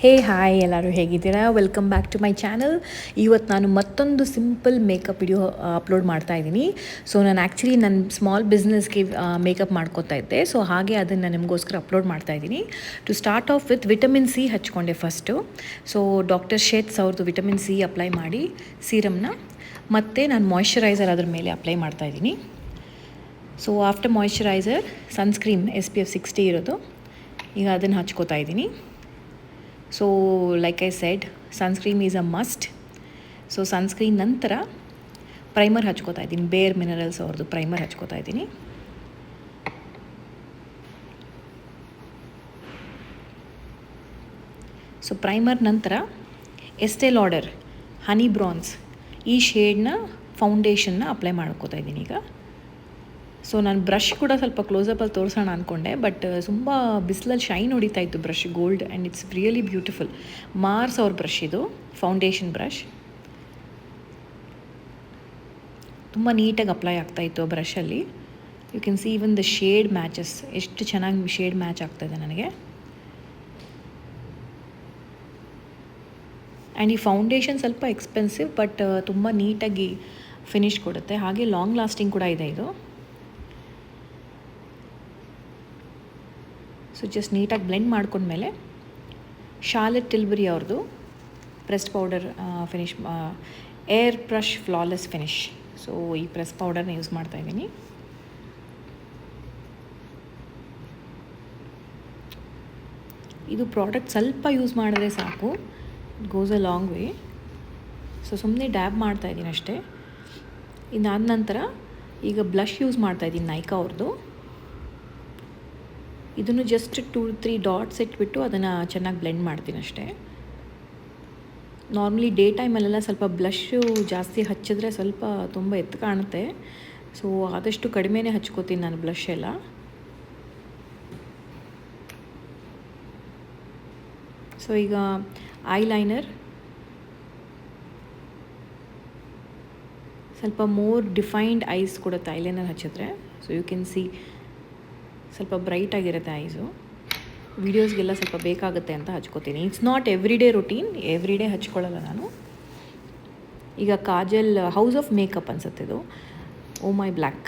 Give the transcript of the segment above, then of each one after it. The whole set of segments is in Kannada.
ಹೇ ಹಾಯ್ ಎಲ್ಲರೂ ಹೇಗಿದ್ದೀರಾ? Welcome back to my channel ಇವತ್ತು ನಾನು ಮತ್ತೊಂದು ಸಿಂಪಲ್ ಮೇಕಪ್ ವಿಡಿಯೋ ಅಪ್ಲೋಡ್ ಮಾಡ್ತಾ ಇದ್ದೀನಿ. ಸೊ ನಾನು ಆ್ಯಕ್ಚುಲಿ ನನ್ನ ಸ್ಮಾಲ್ ಬಿಸ್ನೆಸ್ಗೆ ಮೇಕಪ್ ಮಾಡ್ಕೋತಾ ಇದ್ದೆ. ಸೊ ಹಾಗೆ ಅದನ್ನು ನಿಮಗೋಸ್ಕರ ಅಪ್ಲೋಡ್ ಮಾಡ್ತಾ ಇದ್ದೀನಿ. To start off with vitamin C ಹಚ್ಕೊಂಡೆ first so doctor Sheth's ಅವ್ರದ್ದು ವಿಟಮಿನ್ ಸಿ ಅಪ್ಲೈ ಮಾಡಿ ಸೀರಮ್ನ ಮತ್ತು ನಾನು ಮಾಯ್ಶ್ಚರೈಸರ್ ಅದ್ರ ಮೇಲೆ ಅಪ್ಲೈ ಮಾಡ್ತಾ ಇದ್ದೀನಿ. So after moisturiser sunscreen S P F sixty ಇರೋದು. ಈಗ ಅದನ್ನು ಹಚ್ಕೋತಾ ಇದ್ದೀನಿ. So like I said sunscreen is a must so sunscreen ನಂತರ ಪ್ರೈಮರ್ ಹಚ್ಕೋತಾ ಇದ್ದೀನಿ. ಬೇರ್ ಮಿನರಲ್ಸ್ ಅವ್ರದ್ದು ಪ್ರೈಮರ್ ಹಚ್ಕೋತಾ ಇದ್ದೀನಿ. ಸೊ ಪ್ರೈಮರ್ ನಂತರ ಎಸ್ಟೆಲ್ ಆರ್ಡರ್ ಹನಿ ಬ್ರಾನ್ಸ್ ಈ ಶೇಡ್ನ ಫೌಂಡೇಶನ್ನ ಅಪ್ಲೈ ಮಾಡ್ಕೋತಾ ಇದ್ದೀನಿ ಈಗ. ಸೊ ನಾನು ಬ್ರಷ್ ಕೂಡ ಸ್ವಲ್ಪ ಕ್ಲೋಸಪಲ್ಲಿ ತೋರಿಸೋಣ ಅಂದ್ಕೊಂಡೆ ಬಟ್ ತುಂಬ ಬಿಸಿಲಲ್ಲಿ ಶೈನ್ ಹೊಡಿತಾ ಇತ್ತು brush gold and it's really beautiful Mars ಅವ್ರ ಬ್ರಷ್ ಇದು ಫೌಂಡೇಶನ್ ಬ್ರಷ್ ತುಂಬ ನೀಟಾಗಿ ಅಪ್ಲೈ ಆಗ್ತಾ ಇತ್ತು ಆ ಬ್ರಷಲ್ಲಿ you can see even the shade matches ಎಷ್ಟು ಚೆನ್ನಾಗಿ ಶೇಡ್ ಮ್ಯಾಚ್ ಆಗ್ತಾಯಿದೆ ನನಗೆ. ಆ್ಯಂಡ್ ಈ ಫೌಂಡೇಶನ್ ಸ್ವಲ್ಪ ಎಕ್ಸ್ಪೆನ್ಸಿವ್ ಬಟ್ ತುಂಬ ನೀಟಾಗಿ ಫಿನಿಶ್ ಕೊಡುತ್ತೆ. ಹಾಗೆ ಲಾಂಗ್ ಲಾಸ್ಟಿಂಗ್ ಕೂಡ ಇದೆ ಇದು. ಸೊ ಜಸ್ಟ್ ನೀಟಾಗಿ ಬ್ಲೆಂಡ್ ಮಾಡ್ಕೊಂಡ್ಮೇಲೆ ಶಾಲೆಟ್ ಟಿಲ್ಬರಿ ಅವ್ರದ್ದು press powder finish airbrush flawless finish so ಈ ಪ್ರೆಸ್ ಪೌಡರ್ನ ಯೂಸ್ ಮಾಡ್ತಾ ಇದ್ದೀನಿ. ಇದು ಪ್ರಾಡಕ್ಟ್ ಸ್ವಲ್ಪ ಯೂಸ್ ಮಾಡಿದ್ರೆ ಸಾಕು. It goes a long way so ಸುಮ್ಮನೆ ಡ್ಯಾಬ್ ಮಾಡ್ತಾ ಇದ್ದೀನಿ ಅಷ್ಟೇ. ಇದಾದ ನಂತರ ಈಗ ಬ್ಲಷ್ ಯೂಸ್ ಮಾಡ್ತಾ ಇದ್ದೀನಿ ನೈಕಾ ಅವ್ರದ್ದು ಇದನ್ನು ಜಸ್ಟ್ ಟೂ ತ್ರೀ ಡಾಟ್ಸ್ ಇಟ್ಬಿಟ್ಟು ಅದನ್ನು ಚೆನ್ನಾಗಿ ಬ್ಲೆಂಡ್ ಮಾಡ್ತೀನಿ ಅಷ್ಟೇ. ನಾರ್ಮಲಿ ಡೇ ಟೈಮಲ್ಲೆಲ್ಲ ಸ್ವಲ್ಪ ಬ್ಲಷ್ಷು ಜಾಸ್ತಿ ಹಚ್ಚಿದ್ರೆ ಸ್ವಲ್ಪ ತುಂಬ ಎತ್ತು ಕಾಣುತ್ತೆ. ಸೊ ಆದಷ್ಟು ಕಡಿಮೆನೇ ಹಚ್ಕೋತೀನಿ ನಾನು ಬ್ಲಷ್ ಎಲ್ಲ. ಸೊ ಈಗ ಐ ಲೈನರ್ ಸ್ವಲ್ಪ ಮೋರ್ ಡಿಫೈನ್ಡ್ ಐಸ್ ಕೊಡುತ್ತೆ ಐಲೈನರ್ ಹಚ್ಚಿದ್ರೆ. ಸೊ ಯು ಕ್ಯಾನ್ ಸಿ ಸ್ವಲ್ಪ ಬ್ರೈಟ್ ಆಗಿರುತ್ತೆ ಐಸು ವೀಡಿಯೋಸ್ಗೆಲ್ಲ ಸ್ವಲ್ಪ ಬೇಕಾಗುತ್ತೆ ಅಂತ ಹಚ್ಕೋತೀನಿ. It's not every day routine every day ಹಚ್ಕೊಳ್ಳಲ್ಲ ನಾನು. ಈಗ ಕಾಜಲ್ ಹೌಸ್ ಆಫ್ ಮೇಕಪ್ ಅನ್ಸುತ್ತೆ ಇದು. ಓ ಮೈ ಬ್ಲ್ಯಾಕ್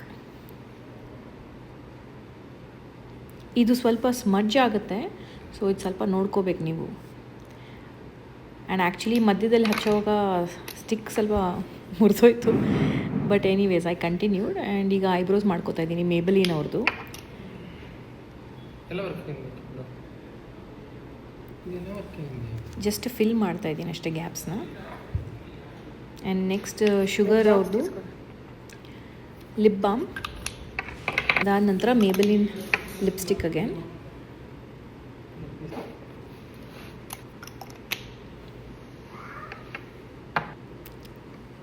ಇದು ಸ್ವಲ್ಪ ಸ್ಮಜ್ ಆಗುತ್ತೆ. ಸೊ ಇದು ಸ್ವಲ್ಪ ನೋಡ್ಕೋಬೇಕು ನೀವು. ಆ್ಯಂಡ್ ಆ್ಯಕ್ಚುಲಿ ಮಧ್ಯದಲ್ಲಿ ಹಚ್ಚೋವಾಗ ಸ್ಟಿಕ್ ಸ್ವಲ್ಪ ಮುರಿದೋಯ್ತು. But anyways I continued and ಈಗ ಐಬ್ರೋಸ್ ಮಾಡ್ಕೋತಾ ಇದ್ದೀನಿ ಮೇಬಲಿನ್ ಅವ್ರದ್ದು ಎಲ್ಲ ವರ್ಕಿಂಗ್ ಇದೆಲ್ಲ ವರ್ಕಿಂಗ್ ಜಸ್ಟ್ ಫಿಲ್ ಮಾಡ್ತಾ ಇದ್ದೀನಿ ಅಷ್ಟೇ ಗ್ಯಾಪ್ಸ್ನ ಆ್ಯಂಡ್ ನೆಕ್ಸ್ಟ್ ಶುಗರ್ ಅವ್ರದ್ದು ಲಿಪ್ ಬಾಮ್ ಅದಾದ ನಂತರ Maybelline lipstick again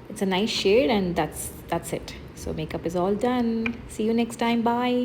it's a nice shade and that's that's it. So makeup is all done. See you next time. Bye.